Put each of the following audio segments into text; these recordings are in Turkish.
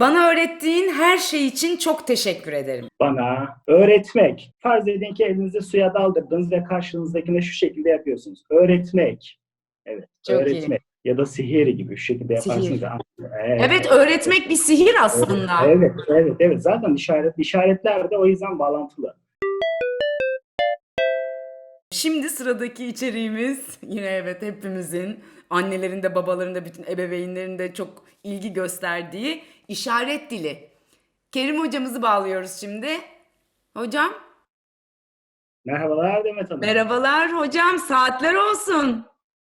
Bana öğrettiğin her şey için çok teşekkür ederim. Bana öğretmek. Farz edin ki elinizi suya daldırdınız ve karşınızdakine şu şekilde yapıyorsunuz. Öğretmek. Evet. Çok öğretmek. Ya da sihir gibi şu şekilde yaparsınız. Sihir. ya. Evet, öğretmek bir sihir aslında. Evet, evet, evet. Zaten işaret, işaretler de o yüzden bağlantılı. Şimdi sıradaki içeriğimiz yine evet hepimizin annelerin de babaların da bütün ebeveynlerin de çok ilgi gösterdiği işaret dili. Kerim hocamızı bağlıyoruz şimdi. Hocam Merhabalar Demet Hanım. merhabalar hocam saatler olsun.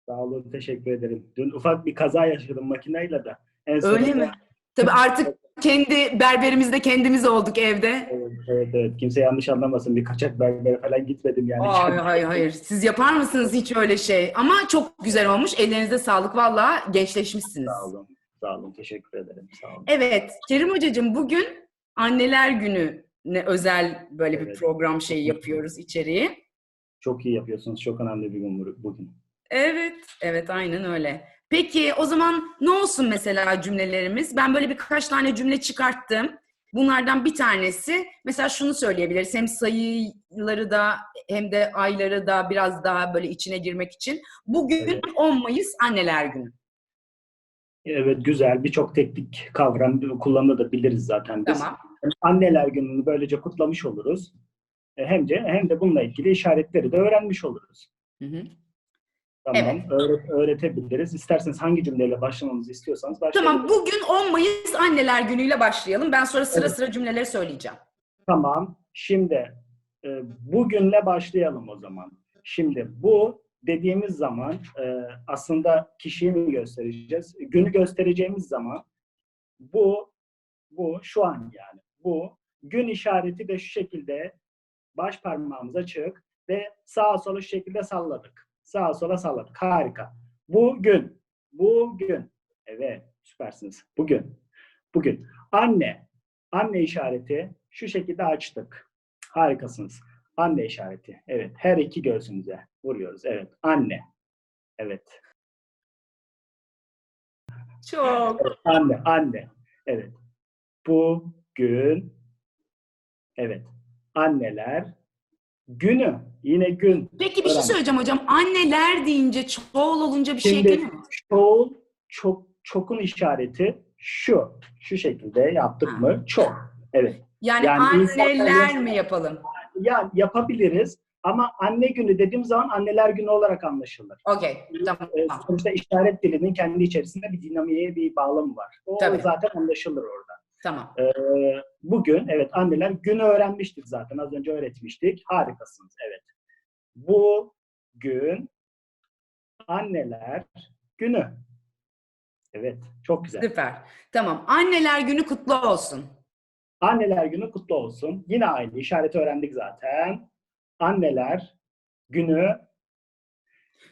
Sağ olun, teşekkür ederim. Dün ufak bir kaza yaşadım makineyle de. En Öyle mi? Tabii artık kendi berberimizde kendimiz olduk evde. Evet, evet, evet. Kimse yanlış anlamasın. Bir kaçak berbere falan gitmedim yani. Hayır hayır hayır. Siz yapar mısınız hiç öyle şey? Ama çok güzel olmuş. Ellerinize sağlık. Valla gençleşmişsiniz. Sağ olun. Sağ olun. Teşekkür ederim. Sağ olun. Evet, Kerim Hocacığım bugün Anneler Günü ne özel böyle bir Evet. program şeyi yapıyoruz içeriği. Çok iyi yapıyorsunuz. Çok önemli bir gün bu- bugün. Evet, evet aynen öyle. Peki o zaman ne olsun mesela cümlelerimiz? Ben böyle birkaç tane cümle çıkarttım. Bunlardan bir tanesi mesela şunu söyleyebiliriz. Hem sayıları da hem de ayları da biraz daha böyle içine girmek için. Bugün Evet. 10 Mayıs Anneler Günü. Evet güzel. Birçok teknik kavram kullanabiliriz zaten biz. Tamam. Anneler gününü böylece kutlamış oluruz. E, Hem de hem de bununla ilgili işaretleri de öğrenmiş oluruz. Hı hı. Tamam. Evet. öğret- öğretebiliriz. İsterseniz hangi cümleyle başlamamızı istiyorsanız başlayalım. Tamam bugün 10 Mayıs Anneler Günü'yle başlayalım. Ben sonra sıra Evet. sıra cümleleri söyleyeceğim. Tamam. Şimdi e, bugünle başlayalım o zaman. Şimdi bu dediğimiz zaman e, aslında kişiyi mi göstereceğiz? Günü göstereceğimiz zaman bu bu şu an yani bu gün işareti de şu şekilde baş parmağımız açık ve sağa sola şu şekilde salladık. Sağa sola salladık. Harika. Bugün. Bugün. Evet. Süpersiniz. Bugün. Bugün. Anne. Anne işareti şu şekilde açtık. Harikasınız. Anne işareti. Evet. Her iki göğsümüze vuruyoruz. Evet. Anne. Evet. Çok. Anne. Anne. Evet. Bugün. Evet. Anneler günü. Yine gün. Peki bir şey söyleyeceğim hocam. Anneler deyince çoğul olunca bir şey Şimdi ekleniyor mu? çoğul, çok, çokun işareti şu. Şu şekilde yaptık Ha. mı? Çok. Evet. Yani, yani anneler insanlar- mi yapalım? Ya yapabiliriz ama anne günü dediğim zaman anneler günü olarak anlaşılır. Okey. Tamam. Ee, Sonuçta işaret dilinin kendi içerisinde bir dinamiğe, bir bağlamı var. O Tabii. zaten anlaşılır orada. Tamam. Ee, bugün evet anneler günü öğrenmiştik zaten. Az önce öğretmiştik. Harikasınız. Evet. Bugün anneler günü. Evet. Çok güzel. Süper. Tamam. Anneler günü kutlu olsun. Anneler günü kutlu olsun. Yine aynı işareti öğrendik zaten. Anneler günü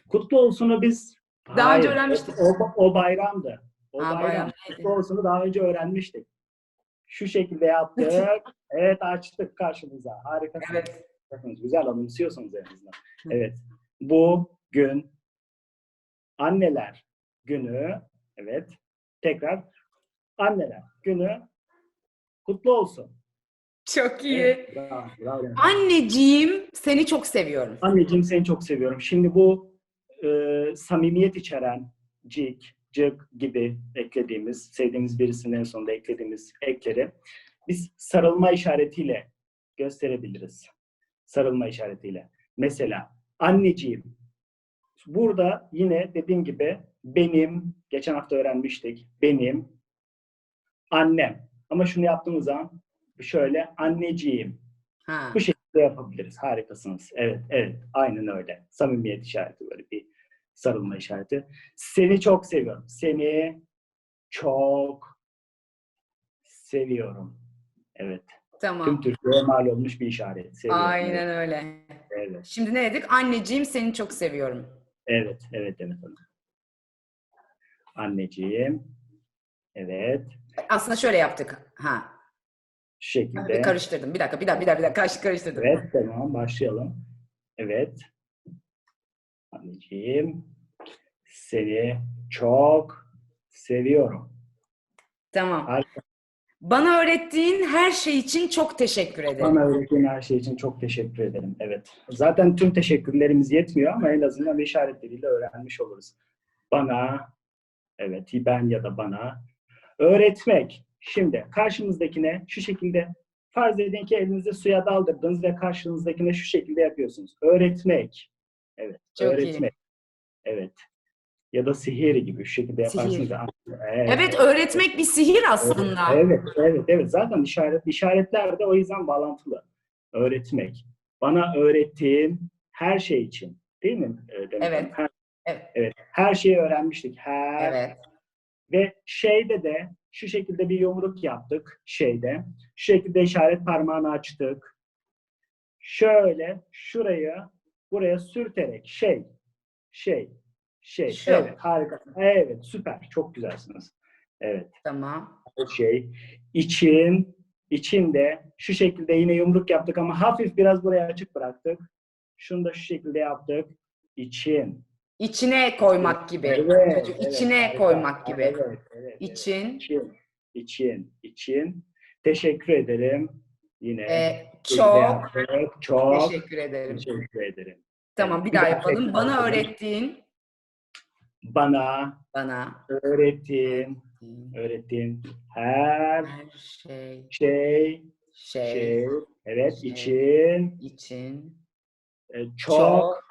kutlu olsunu biz Daha önce Hayır, öğrenmiştik. O, o bayramdı. O Ha, bayram. bayram. Kutlu olsunu daha önce öğrenmiştik. Şu şekilde yaptık. evet açtık karşımıza. Harikasınız. Evet. Güzel anımsıyorsunuz en azından. Evet. Bugün anneler günü. Evet. Tekrar anneler günü kutlu olsun. Çok iyi. Evet, bravo, bravo. Anneciğim seni çok seviyorum. Anneciğim seni çok seviyorum. Şimdi bu e, samimiyet içeren cik, cık gibi eklediğimiz, sevdiğimiz birisinin en sonunda eklediğimiz ekleri biz sarılma işaretiyle gösterebiliriz. Sarılma işaretiyle. Mesela anneciğim. Burada yine dediğim gibi benim, geçen hafta öğrenmiştik, benim, annem. Ama şunu yaptığımız zaman şöyle anneciğim. Ha. Bu şekilde yapabiliriz. Harikasınız. Evet, evet. Aynen öyle. Samimiyet işareti böyle bir sarılma işareti. Seni çok seviyorum. Seni çok seviyorum. Evet. Tüm Tamam. Türkiye'ye mal olmuş bir işaret. Seviyorum. Aynen öyle. Evet. Şimdi ne dedik? Anneciğim seni çok seviyorum. Evet, evet, evet. evet. Anneciğim. Evet. Aslında şöyle yaptık. Ha. Şu Bir şekilde. karıştırdım. Bir dakika, bir dakika, bir dakika, bir dakika. Karış- karıştırdım. Evet, tamam. Başlayalım. Evet. Anneciğim. Seni çok seviyorum. Tamam. Harika. Bana öğrettiğin her şey için çok teşekkür ederim. Bana öğrettiğin her şey için çok teşekkür ederim. Evet. Zaten tüm teşekkürlerimiz yetmiyor ama en azından işaretleriyle öğrenmiş oluruz. Bana, evet ben ya da bana öğretmek. Şimdi karşınızdakine şu şekilde farz edin ki elinizi suya daldırdınız ve karşınızdakine şu şekilde yapıyorsunuz. Öğretmek. Evet. Çok iyi. öğretmek. Evet. Ya da sihir gibi şu şekilde yaparsınız. Sihir. Evet. Evet, öğretmek bir sihir aslında. Evet, evet, evet. Zaten işaret, işaretler de o yüzden bağlantılı. Öğretmek. Bana öğrettiğin her şey için. Değil mi? e, Demet Hanım? Evet. Her, Evet. evet. Her şeyi öğrenmiştik. Her. Evet. Ve şeyde de şu şekilde bir yumruk yaptık şeyde. Şu şekilde işaret parmağını açtık. Şöyle şurayı buraya sürterek şey, şey, şey. Şu. Evet, harika. Evet, süper. Çok güzelsiniz. Evet Tamam. şey. İçin, içinde şu şekilde yine yumruk yaptık ama hafif biraz buraya açık bıraktık. Şunu da şu şekilde yaptık. İçin. İçine koymak gibi. Evet, Çocuk evet, içine harika. koymak gibi. Evet, evet, evet. İçin. İçin, için, için. Teşekkür ederim. Yine. Ee, çok çok teşekkür ederim. teşekkür ederim. Tamam bir daha yapalım. Bana öğrettiğin, Bana bana öğrettiğin, öğrettiğin her her şey, şey, şey, şey, evet, şey. için için e, çok, çok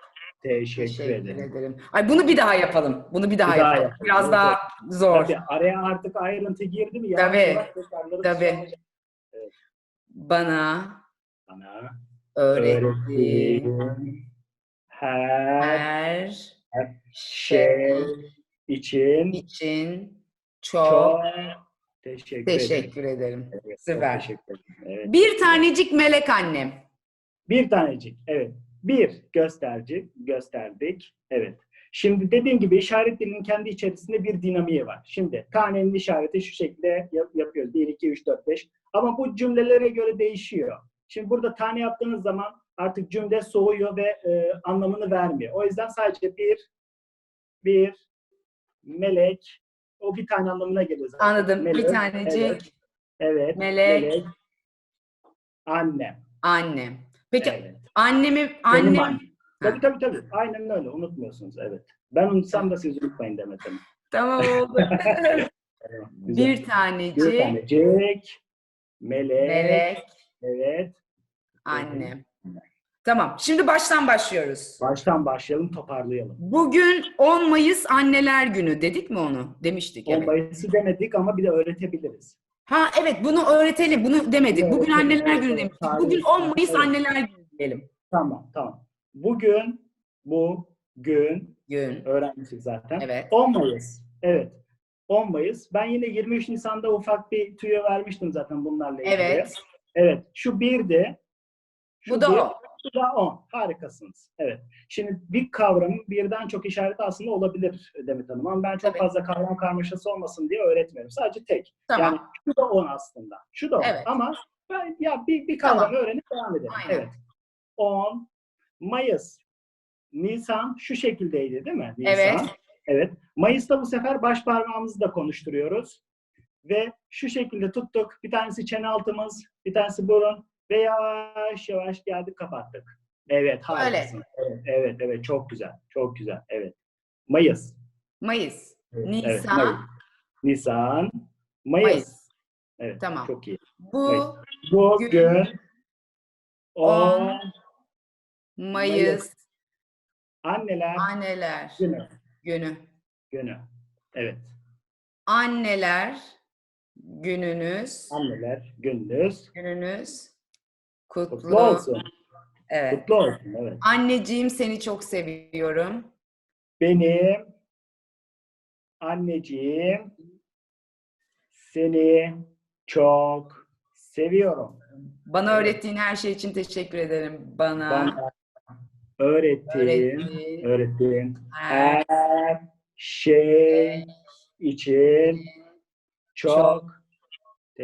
teşekkür, teşekkür ederim. ederim. Ay bunu bir daha yapalım. Bunu bir daha, Bir daha yapalım. yapalım. Biraz Evet, daha zor. Tabii araya artık ayrıntı girdi mi? ya? Tabii, tabii. soracağım. Bana Bana öğrettiğin öğrettiğin her her şey için için çok, çok teşekkür, ederim. teşekkür ederim. Evet, çok Süper. teşekkür ederim. Evet. Bir tanecik melek annem. Bir tanecik. Evet. Bir gösterci gösterdik. Evet. Şimdi dediğim gibi işaret dilinin kendi içerisinde bir dinamiği var. Şimdi tanenin işareti şu şekilde yap- yapıyoruz. 1, 2, 3, 4, 5. Ama bu cümlelere göre değişiyor. Şimdi burada tane yaptığınız zaman artık cümle soğuyor ve e, anlamını vermiyor. O yüzden sadece bir, bir, melek, o bir tane anlamına geliyor zaten. Anladım. Melek, bir tanecik Evet, evet melek. annem. annem. Peki Evet. annemi Benim annem annem. Tabii tabii tabii. Aynen öyle. Unutmuyorsunuz. Evet. Ben unutsam da siz unutmayın Demet Hanım. tamam oldu. Evet, güzel. bir tanecik Bir tanecik. Melek. melek Evet. annem. Tamam. Şimdi baştan başlıyoruz. Baştan başlayalım, toparlayalım. Bugün 10 Mayıs Anneler Günü dedik mi onu? Demiştik evet. Bombayısı demedik ama bir de öğretebiliriz. Ha evet bunu öğretelim. Bunu demedik. Evet, Bugün Anneler Günü demiştik. Bugün 10 Mayıs Evet. Anneler Günü diyelim. Tamam, tamam. Bugün, bu gün Gün. öğrenmiştik zaten. Evet. 10 Mayıs. Evet. 10 Mayıs. Ben yine 23 Nisan'da ufak bir tüyo vermiştim zaten bunlarla ilgili. Evet. Evet. Şu bir de şu Bu da bir, o. Da 10. Harikasınız. Evet. Şimdi bir kavramın birden çok işareti aslında olabilir Demet Hanım. Ama ben çok Tabii. fazla kavram karmaşası olmasın diye öğretmiyorum. Sadece tek. Tamam. Yani şu da 10 aslında. Şu da 10. Evet. Ama ben, ya bir, bir kavramı Tamam. öğrenip devam edelim. Aynen. Evet. 10. Mayıs. Nisan şu şekildeydi değil mi? Nisan. Evet. Evet. Mayıs'ta bu sefer baş parmağımızı da konuşturuyoruz. Ve şu şekilde tuttuk. Bir tanesi çene altımız, bir tanesi burun ve yavaş yavaş geldik kapattık. Evet, harikasın. Evet, evet, evet. Çok güzel. Çok güzel. Evet. Mayıs. Mayıs. Evet, Nisan. evet, Mayıs. Nisan. Mayıs. Mayıs. Evet, Tamam. çok iyi. Bu Bugün Gün. 10 Mayıs Anneler Anneler Günü. Günü. Günü. Evet. Anneler gününüz Anneler gününüz gününüz kutlu. kutlu olsun. Evet. Kutlu olsun. Evet. Anneciğim seni çok seviyorum. Benim anneciğim seni çok seviyorum. Bana öğrettiğin her şey için teşekkür ederim. Bana, Bana öğrettiğin, öğrettiğin öğrettiğin her her şey için çok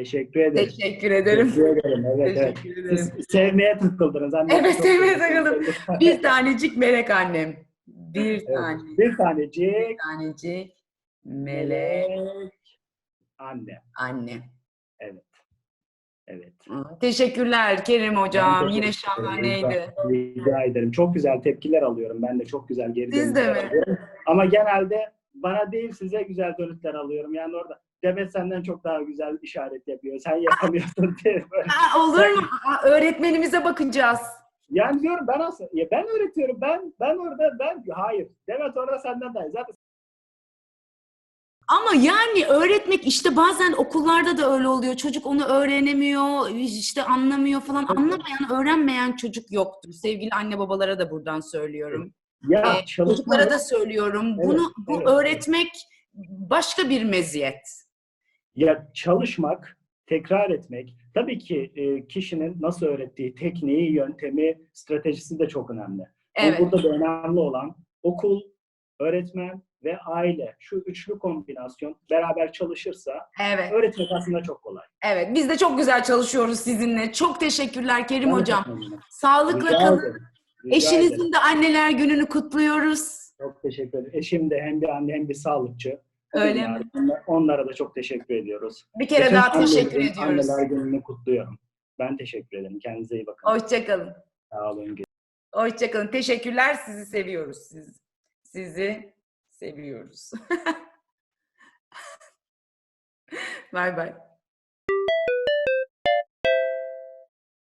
teşekkür ederim. teşekkür ederim. Teşekkür ederim. Evet, evet. Teşekkür ederim. Siz sevmeye tıkıldınız. Anne. Evet, sevmeye takıldım. Bir tanecik melek annem. Bir Evet. tane Bir tanecik tanecik melek melek anne. anne. Evet. Evet. Teşekkürler Kerim hocam. Yine şahaneydi. Rica ederim. Çok güzel tepkiler alıyorum. Ben de çok güzel geri Siz de mi? alıyorum. Ama genelde bana değil size güzel dönütler alıyorum. Yani orada Demet senden çok daha güzel işaret yapıyor. Sen yapamıyorsun diye. böyle. Aa, olur mu? Aa, öğretmenimize bakacağız. Yani diyorum ben aslında ya ben öğretiyorum. Ben ben orada ben hayır. Demet orada senden daha iyi. Zaten Ama yani öğretmek işte bazen okullarda da öyle oluyor. Çocuk onu öğrenemiyor, işte anlamıyor falan. Anlamayan, öğrenmeyen çocuk yoktur. Sevgili anne babalara da buradan söylüyorum. ya Ee, çocuklara da söylüyorum. Evet, Bunu bu evet. öğretmek başka bir meziyet. Ya çalışmak, tekrar etmek, tabii ki e, kişinin nasıl öğrettiği tekniği, yöntemi, stratejisi de çok önemli. Ama Evet. burada da önemli olan okul, öğretmen ve aile. Şu üçlü kombinasyon beraber çalışırsa Evet. öğretmek aslında çok kolay. Evet. Biz de çok güzel çalışıyoruz sizinle. Çok teşekkürler Kerim Ben hocam. Sağlıkla Rica kalın. ederim. Rica ederim. Eşinizin de anneler gününü kutluyoruz. Çok teşekkür ederim. Eşim de hem bir anne hem bir sağlıkçı. Öyle Yani mi? onla- Onlara da çok teşekkür ediyoruz. Bir kere Bütün daha teşekkür ediyoruz. Anneler gününü kutluyorum. Ben teşekkür ederim. Kendinize iyi bakın. Hoşçakalın. Sağ olun. Hoşçakalın. Teşekkürler. Sizi seviyoruz. Siz, sizi seviyoruz. bay bay.